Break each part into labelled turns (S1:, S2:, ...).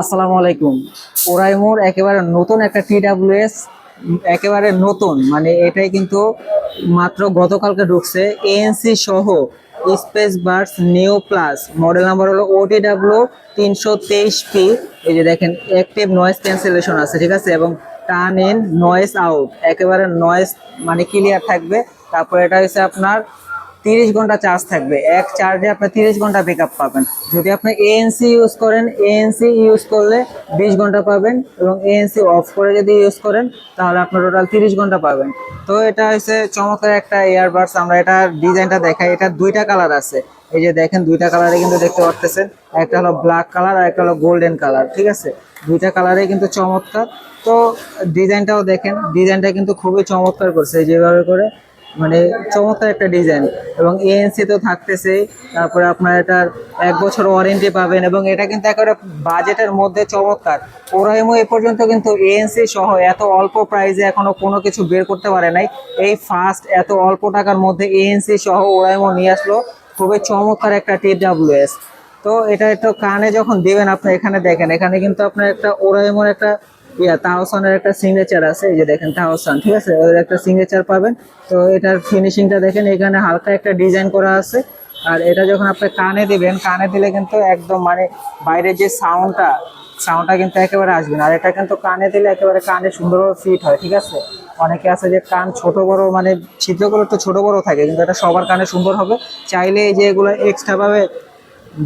S1: আসসালামু আলাইকুম। ওরাইমোর একেবারে নতুন একটা টিডাব্লিউএস একেবারে নতুন মানে এটাই কিন্তু মাত্র গতকালকে ঢুকছে। এএনসি সহ space buds new plus model number হলো ওটি ডাব্লিউ তিনশো তেইশ পি এই যে দেখেন অ্যাক্টিভ নয়েজ ক্যান্সেলেশন আছে, ঠিক আছে? এবং টার্ন ইন নয়েজ আউট একেবারে নয়েজ মানে ক্লিয়ার থাকবে। তারপর এটা হচ্ছে আপনার তিরিশ ঘণ্টা চার্জ থাকবে। এক চার্জে আপনি তিরিশ ঘণ্টা পিক পাবেন। যদি আপনি এএনসি ইউজ করেন এএনসি ইউজ করলে বিশ ঘণ্টা পাবেন এবং এএনসি অফ করে যদি ইউজ করেন, তাহলে আপনার টোটাল তিরিশ ঘণ্টা পাবেন। তো এটা হচ্ছে চমৎকার একটা ইয়ারবাডস আমরা এটা ডিজাইনটা দেখাই। এটা দুইটা কালার আছে। এই যে দেখেন, দুইটা কালারে কিন্তু দেখতে পাচ্ছেন একটা হলো ব্ল্যাক কালার আর একটা হলো গোল্ডেন কালার ঠিক আছে? দুইটা কালারে কিন্তু চমৎকার। তো ডিজাইনটাও দেখেন, ডিজাইনটা কিন্তু খুবই চমৎকার করছে। যেভাবে করে মানে চমৎকার একটা ডিজাইন এবং এএনসি তো থাকতেছে তারপরে আপনার এটার এক বছর ওয়ারেন্টি পাবেন এবং এটা কিন্তু একেবারে বাজেটের মধ্যে চমৎকার। ওরাইমো এ পর্যন্ত কিন্তু এএনসি সহ এত অল্প প্রাইসে এখনও কোনো কিছু বের করতে পারে নাই। এই ফার্স্ট এত অল্প টাকার মধ্যে এএনসি সহ ওরাইমো নিয়ে আসলো। খুবই চমৎকার একটা টি ডাব্লিউ এস তো এটা একটু কানে যখন দেবেন, আপনি এখানে দেখেন। এখানে কিন্তু আপনার একটা ওরাইমোর একটা ইয়া তাহসানের একটা সিগনেচার আছে, এই যে দেখেন তাহসান ঠিক আছে? ওদের একটা সিগনেচার পাবেন। তো এটার ফিনিশিংটা দেখেন, এখানে হালকা একটা ডিজাইন করা আছে। আর এটা যখন আপনি কানে দিবেন, কানে দিলে কিন্তু একদম মানে বাইরের যে সাউন্ডটা সাউন্ডটা কিন্তু একেবারে আসবে না। আর এটা কিন্তু কানে দিলে একেবারে কানে সুন্দরভাবে ফিট হয়, ঠিক আছে? অনেকে আছে যে কান ছোট বড় মানে ছিদ্রগুলো একটু ছোট বড় থাকে, কিন্তু এটা সবার কানে সুন্দর হবে। চাইলে এই যে এগুলো এক্সট্রা ভাবে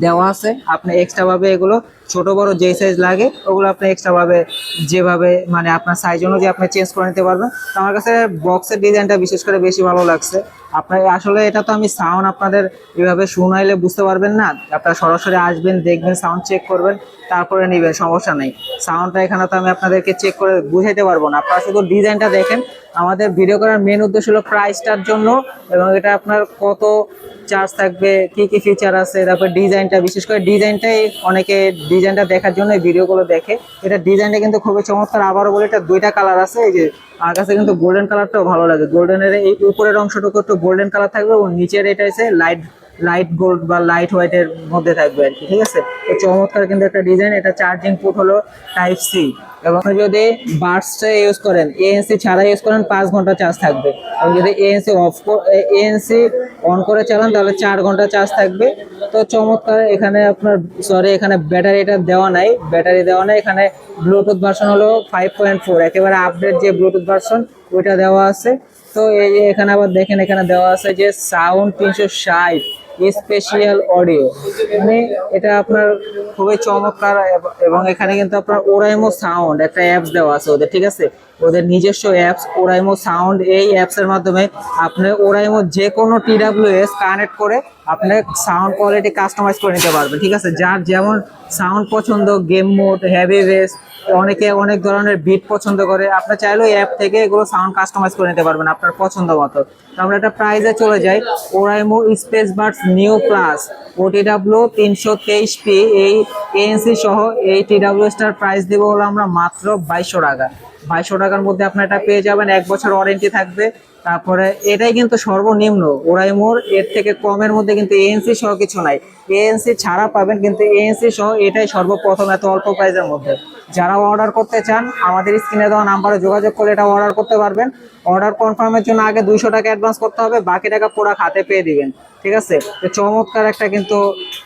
S1: দেওয়া আছে। আপনি এক্সট্রা ভাবে এগুলো ছোট, বড় যেই সাইজ লাগে, ওগুলো আপনি এক্সট্রা ভাবে যেভাবে মানে আপনার সাইজ অনুযায়ী আপনি চেঞ্জ করে নিতে পারবেন। তো আমার কাছে বক্সের ডিজাইনটা বিশেষ করে বেশি ভালো লাগছে। আপনার আসলে এটা তো আমি সাউন্ড আপনাদের এভাবে শুনাইলে বুঝতে পারবেন না। আপনারা সরাসরি আসবেন, দেখবেন সাউন্ড চেক করবেন, তারপরে নেবেন, সমস্যা নেই। সাউন্ডটা এখানে তো আমি আপনাদেরকে চেক করে বুঝাইতে পারব না। আপনারা শুধু ডিজাইনটা দেখেন। আমাদের ভিডিও করার মেন উদ্দেশ্য হলো প্রাইসটার জন্য এবং এটা আপনার কত চার্জ থাকবে, কি কি ফিচার আছে, তারপর ডিজাইনটা, বিশেষ করে ডিজাইনটাই অনেকে ডিজাইনটা দেখার জন্য ভিডিওগুলো দেখে। এটা ডিজাইনটা কিন্তু খুবই চমৎকার। আবারও বলে, এটা দুইটা কালার আছে। এই যে, আমার কাছে কিন্তু গোল্ডেন কালারটাও ভালো লাগে। গোল্ডেনের এই উপরের অংশটুকু একটু গোল্ডেন কালার থাকবে এবং নিচের এটা হচ্ছে লাইট লাইট গোল্ড বা লাইট হোয়াইটের মধ্যে থাকবে আর কি, ঠিক আছে? চমৎকার কিন্তু একটা ডিজাইন। এটা চার্জিং পোর্ট হলো টাইপ সি এবং যদি বার্সটা ইউজ করেন এএনসি ছাড়া ইউজ করেন, পাঁচ ঘণ্টা চার্জ থাকবে। এবং যদি এএনসি অফ এএনসি অন করে চালান, তাহলে চার ঘণ্টা চার্জ থাকবে। তো চমৎকার, এখানে আপনার সরি এখানে ব্যাটারিটা দেওয়া নাই ব্যাটারি দেওয়া নাই, এখানে ব্লুটুথ ভার্সন হলো ফাইভ পয়েন্ট ফোর একেবারে আপডেট যে ব্লুটুথ ভার্সন ওইটা দেওয়া আছে। তো এই যে এখানে আবার দেখেন, এখানে দেওয়া আছে যে সাউন্ড তিনশো ষাট। স্পেশাল অডিও মানে এটা আপনার খুবই চমৎকার এবং এখানে কিন্তু আপনার ওরাইমো সাউন্ড একটা অ্যাপস দেওয়া আছে ওদের, ঠিক আছে? ওদের নিজস্ব অ্যাপস ওরাইমো সাউন্ড এই অ্যাপসের মাধ্যমে আপনি ওরাইমো যে কোনো টিডাব্লিউএস কানেক্ট করে আপনি সাউন্ড কোয়ালিটি কাস্টমাইজ করে নিতে পারবেন, ঠিক আছে? যার যেমন সাউন্ড পছন্দ গেম মোড হেভি বেস অনেকে অনেক ধরনের বিট পছন্দ করে। আপনি চাইলেও অ্যাপ থেকে এগুলো সাউন্ড কাস্টমাইজ করে নিতে পারবেন আপনার পছন্দ মতো। আমরা একটা প্রাইজে চলে যাই। Oraimo space buds new plus OTW তিনশো তেইশ পি এই এএনসি সহ এই টি টিডাব্লিউ স্টার প্রাইস দেবো হলো আমরা মাত্র বাইশশো টাকা। বাইশশো টাকার মধ্যে আপনার এটা পেয়ে যাবেন, এক বছর ওয়ারেন্টি থাকবে। তারপরে এটাই কিন্তু সর্বনিম্ন। ওরাইমোর এর থেকে কমের মধ্যে কিন্তু এএনসি সহ কিছু নাই। এএনসি ছাড়া পাবেন, কিন্তু এএনসি সহ এটাই সর্বপ্রথম এত অল্প প্রাইসের মধ্যে। যারা অর্ডার করতে চান, আমাদের স্ক্রিনে দেওয়া নাম্বারে যোগাযোগ করে এটা অর্ডার করতে পারবেন। অর্ডার কনফার্মের জন্য আগে দুইশো টাকা অ্যাডভান্স করতে হবে, বাকি টাকা পুরো খাতে পেয়ে দিবেন। ঠিক আছে? তো চমৎকার একটা কিন্তু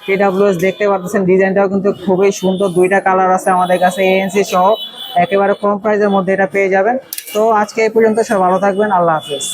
S1: কেডাব্লিউএস দেখতে পাচ্ছেন, ডিজাইনটাও কিন্তু খুবই সুন্দর, দুইটা কালার আছে আমাদের কাছে এএনসি সহ। একেবারে কম প্রাইসের মধ্যে এটা পেয়ে যাবেন। তো আজকে এই পর্যন্ত সব ভালো থাকবেন, আল্লাহ হাফেজ।